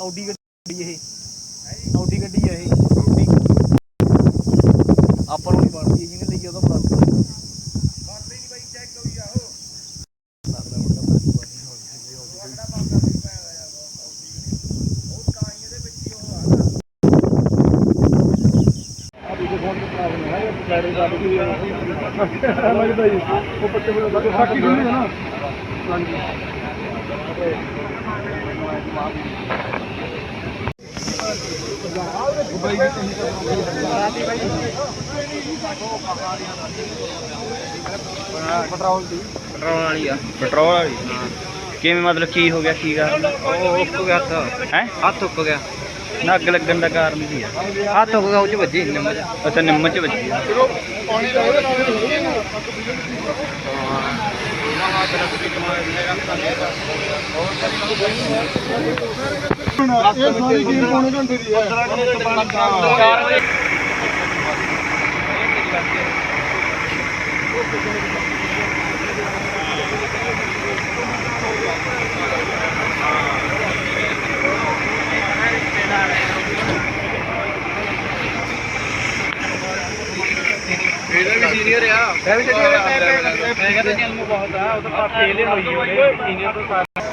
Audi ਗੱਡੀ ਇਹ। Audi ਗੱਡੀ ਹੈ ਇਹ। ਆਪਾਂ ਨੂੰ ਨਹੀਂ ਬਣਦੀ ਜਿੰਨੇ ਲਈ ਉਹਦਾ ਬਣਾ ਲੱਗਦਾ ਬੰਦਾ ਲੱਗਦਾ ਜੀ ਉਹ ਪੱਤੇ ਬੜੇ ਸਾਕੀ ਨਹੀਂ ਹੈ ਨਾ? ਹਾਂਜੀ। ਪੈਟਰੋਲ ਦੀ ਪੈਟਰੋਲ ਵਾਲੀ ਆ ਪੈਟਰੋਲ ਵਾਲੀ ਕਿਵੇਂ ਮਤਲਬ ਕੀ ਹੋ ਗਿਆ ਕੀ ਗੱਲ ਉਹ ਉੱਕ ਗਿਆ ਤਾਂ ਹੈ? ਹੱਥ ਉੱਕ ਗਿਆ। ਨਾ ਅੱਗ ਲੱਗਣ ਦਾ ਕਾਰਨ ਕੀ ਆ? ਹੱਥ ਉੱਕ ਗਿਆ ਉਹ ਚ ਵੱਜੀ ਨਿੰਮ ਚ। ਅੱਛਾ ਨਿੰਮ ਚ ਵੱਜੀ ਪਾਣੀ ਦਾ ਇਹ ਸਾਰੀ ਗੇਮ ਪੌਣੇ ਘੰਟੇ ਦੀ ਹੈ। ਇਹਦਾ ਵੀ ਸੀਨੀਅਰ ਆ ਮੈਂ ਵੀ ਸੀਨੀਅਰ ਆ। ਮੈਂ ਕਹਿੰਦਾ ਜਨਮ ਬਹੁਤ ਆ ਉਹ ਤਾਂ ਫੇਲ ਹੋਈ ਉਹਨੇ ਸੀਨੀਅਰ ਤੋਂ ਸਾਰਾ।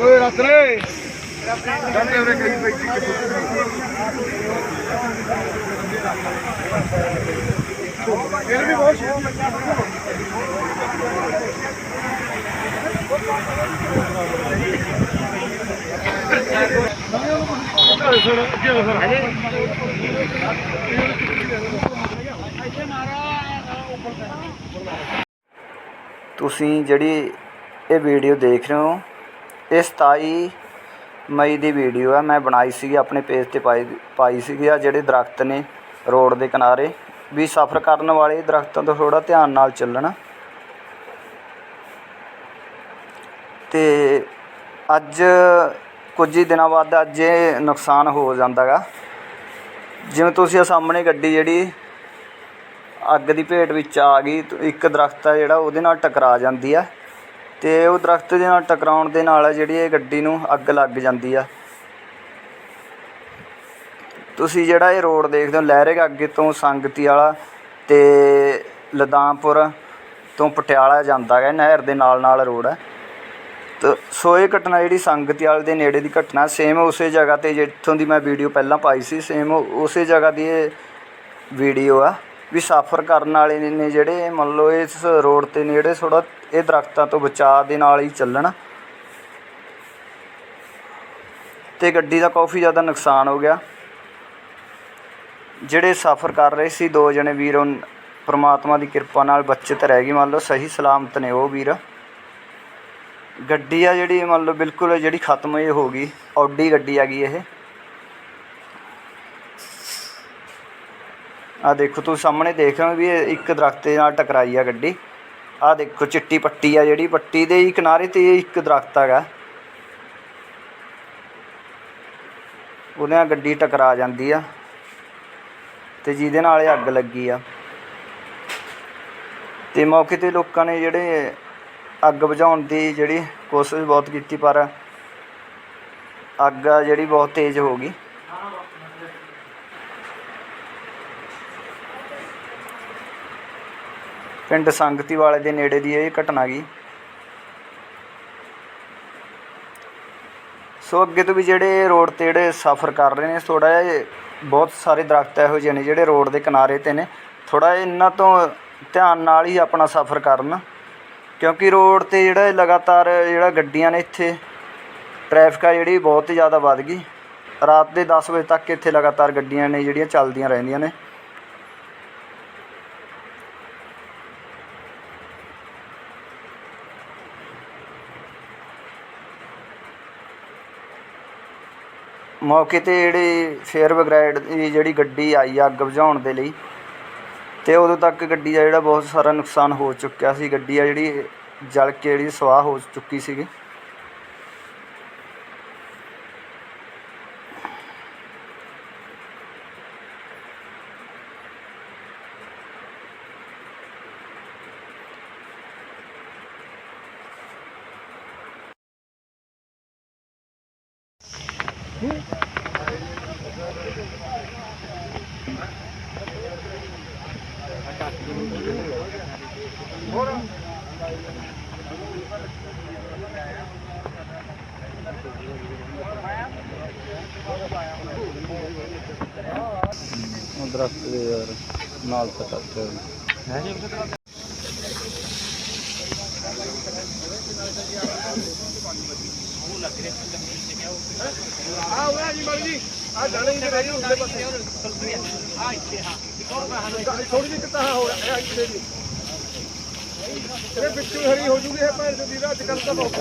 ਓਏ ਰੱਖ ਰੇ ਕੰਦੇ ਉਹਨੇ ਕਹੀ ਪਈ ਸੀ ਇਹ ਵੀ ਬਹੁਤ ਸ਼ੌਕ ਤੁਸੀਂ ਜਿਹੜੀ ਇਹ ਵੀਡੀਓ ਦੇਖ ਰਹੇ ਹੋ, ਇਹ 27 ਮਈ ਦੀ ਵੀਡੀਓ ਹੈ ਮੈਂ ਬਣਾਈ ਸੀਗੀ, ਆਪਣੇ ਪੇਜ ਤੇ ਪਾਈ ਪਾਈ ਸੀਗੀ ਆ, ਜਿਹੜੇ ਦਰਖਤ ਨੇ ਰੋਡ ਦੇ ਕਿਨਾਰੇ। ਵੀ ਸਫ਼ਰ ਕਰਨ ਵਾਲੇ ਦਰਖਤਾਂ ਤੋਂ ਥੋੜਾ ਧਿਆਨ ਨਾਲ ਚੱਲਣ। ਤੇ ਅੱਜ ਕੁਝ ਹੀ ਦਿਨਾਂ ਬਾਅਦ ਅੱਜ ਇਹ ਨੁਕਸਾਨ ਹੋ ਜਾਂਦਾ ਗਾ। ਜਿਵੇਂ ਤੁਸੀਂ ਆ ਸਾਹਮਣੇ ਗੱਡੀ ਜਿਹੜੀ ਅੱਗ ਦੀ ਭੇਟ ਵਿੱਚ ਆ ਗਈ ਇੱਕ ਦਰਖਤ ਆ ਜਿਹੜਾ ਉਹਦੇ ਨਾਲ ਟਕਰਾ ਜਾਂਦੀ ਆ। ਅਤੇ ਉਹ ਦਰਖਤ ਦੇ ਨਾਲ ਟਕਰਾਉਣ ਦੇ ਨਾਲ ਜਿਹੜੀ ਇਹ ਗੱਡੀ ਨੂੰ ਅੱਗ ਲੱਗ ਜਾਂਦੀ ਆ। ਤੁਸੀਂ ਜਿਹੜਾ ਇਹ ਰੋਡ ਦੇਖਦੇ ਹੋ ਲਹਿਰੇ ਅੱਗੇ ਤੋਂ ਸੰਗਤੀ ਵਾਲਾ ਅਤੇ ਲਦਾਮਪੁਰ ਤੋਂ ਪਟਿਆਲਾ ਜਾਂਦਾ ਹੈ, ਨਹਿਰ ਦੇ ਨਾਲ ਨਾਲ ਰੋਡ ਹੈ। ਤੇ ਸੋ ਇਹ ਘਟਨਾ ਜਿਹੜੀ ਸੰਗਤੀ ਵਾਲੇ ਦੇ ਨੇੜੇ ਦੀ ਘਟਨਾ ਸੇਮ ਉਸੇ ਜਗ੍ਹਾ ਤੇ ਜਿੱਥੋਂ ਦੀ ਮੈਂ ਵੀਡੀਓ ਪਹਿਲਾਂ ਪਾਈ ਸੀ ਸੇਮ ਉਸੇ ਜਗ੍ਹਾ ਦੀ ਇਹ ਵੀਡੀਓ ਆ। ਵੀ ਸਫ਼ਰ ਕਰਨ ਵਾਲੇ ਨੇ- ਜਿਹੜੇ, ਮੰਨ ਲਓ ਇਸ ਰੋਡ ਤੇ ਨੇੜੇ ਥੋੜ੍ਹਾ ਇਹ ਦਰਖਤਾਂ ਤੋਂ ਬਚਾਅ ਦੇ ਨਾਲ ਹੀ ਚੱਲਣ। ਅਤੇ ਗੱਡੀ ਦਾ ਕਾਫੀ ਜ਼ਿਆਦਾ ਨੁਕਸਾਨ ਹੋ ਗਿਆ। ਜਿਹੜੇ ਸਫ਼ਰ ਕਰ ਰਹੇ ਸੀ, ਦੋ ਜਣੇ ਵੀਰ ਉਹ ਪ੍ਰਮਾਤਮਾ ਦੀ ਕਿਰਪਾ ਨਾਲ ਬਚਤ ਰਹਿ ਗਈ ਮੰਨ ਲਓ ਸਹੀ ਸਲਾਮਤ ਨੇ ਉਹ ਵੀਰ। ਗੱਡੀ ਆ ਜਿਹੜੀ, ਮੰਨ ਲਓ ਬਿਲਕੁਲ ਜਿਹੜੀ ਖਤਮ ਹੀ ਹੋ ਗਈ। ਔਡੀ ਗੱਡੀ ਆ ਗਈ ਇਹ। ਆ ਦੇਖੋ ਤੁਸੀਂ ਸਾਹਮਣੇ ਦੇਖ ਰਹੇ ਹੋ ਵੀ ਇਹ ਇੱਕ ਦਰਖਤ ਦੇ ਨਾਲ ਟਕਰਾਈ ਆ ਗੱਡੀ। ਆ ਦੇਖੋ, ਚਿੱਟੀ ਪੱਟੀ ਆ ਜਿਹੜੀ, ਪੱਟੀ ਦੇ ਹੀ ਕਿਨਾਰੇ ਤੇ ਇੱਕ ਦਰਖਤ ਹੈਗਾ। ਉਹਦੇ ਨਾਲ ਗੱਡੀ ਟਕਰਾ ਜਾਂਦੀ ਆ ਤੇ ਜਿਹਦੇ ਨਾਲ ਇਹ ਅੱਗ ਲੱਗੀ ਆ। ਤੇ ਮੌਕੇ ਤੇ ਲੋਕਾਂ ਨੇ ਜਿਹੜੇ ਅੱਗ ਬੁਝਾਉਣ ਦੀ ਜਿਹੜੀ ਕੋਸ਼ਿਸ਼ ਬਹੁਤ ਕੀਤੀ, ਪਰ ਅੱਗ ਆ ਜਿਹੜੀ ਬਹੁਤ ਤੇਜ਼ ਹੋ ਗਈ। ਪਿੰਡ ਸੰਗਤੀ ਵਾਲੇ ਦੇ ਨੇੜੇ ਦੀ ਇਹ ਘਟਨਾ ਗਈ। ਸੋ ਅੱਗੇ ਤੋਂ ਵੀ ਜਿਹੜੇ ਰੋਡ ਤੇ ਜਿਹੜੇ ਸਫ਼ਰ ਕਰ ਰਹੇ ਨੇ ਥੋੜਾ ਜਿਹਾ ਬਹੁਤ ਸਾਰੇ ਦਰਖਤ ਇਹੋ ਜਿਹੇ ਨੇ ਜਿਹੜੇ ਰੋਡ ਦੇ ਕਿਨਾਰੇ ਤੇ ਨੇ। ਥੋੜਾ ਇਹਨਾਂ ਤੋਂ ਧਿਆਨ ਨਾਲ ਹੀ ਆਪਣਾ ਸਫ਼ਰ ਕਰਨ, ਕਿਉਂਕਿ ਰੋਡ ਤੇ ਜਿਹੜਾ ਲਗਾਤਾਰ ਜਿਹੜਾ ਗੱਡੀਆਂ ਨੇ ਇੱਥੇ, ਟ੍ਰੈਫਿਕ ਆ ਜਿਹੜੀ ਬਹੁਤ ਜ਼ਿਆਦਾ ਵੱਧ ਗਈ। ਰਾਤ ਦੇ 10 ਵਜੇ ਤੱਕ ਇੱਥੇ ਲਗਾਤਾਰ ਗੱਡੀਆਂ ਨੇ ਜਿਹੜੀਆਂ ਚੱਲਦੀਆਂ ਰਹਿੰਦੀਆਂ ਨੇ। ਮੌਕੇ ਤੇ ਜਿਹੜੀ ਫੇਅਰ ਬ੍ਰਿਗੇਡ ਦੀ ਜਿਹੜੀ ਗੱਡੀ ਆਈ ਆ ਅੱਗ ਬੁਝਾਉਣ ਦੇ ਲਈ, ਤੇ ਉਦੋਂ ਤੱਕ ਗੱਡੀ ਦਾ ਜਿਹੜਾ ਬਹੁਤ ਸਾਰਾ ਨੁਕਸਾਨ ਹੋ ਚੁੱਕਿਆ ਸੀ। ਗੱਡੀ ਆ ਜਿਹੜੀ ਜਲ ਕੇ ਜਿਹੜੀ ਸਵਾਹ ਹੋ ਚੁੱਕੀ ਸੀਗੀ। ਦਰਖਤ ਦੇ ਯਾਰ ਨਾਲ ਪਟਾਕੇ ਹੈ ਆ ਹੋਇਆ ਜੀ ਮਰ ਜੀ। ਆ ਜਾਣੇ ਹੀ ਰਹੇ ਉਸਦੇ ਪਾਸੇ ਆ ਇੱਥੇ ਹਾਂ। ਥੋੜੀ ਜਿਹੀ ਕਿਤਾ ਹੋ ਰਿਹਾ ਇੱਥੇ ਜੀ। ਇਹ ਵਿੱਚੋਂ ਹਰੀ ਹੋ ਜੂਗੀ ਇਹ ਭੈਣ ਦੀ ਦਾ ਅੱਜ ਕੱਲ ਤਾਂ ਬਹੁਤ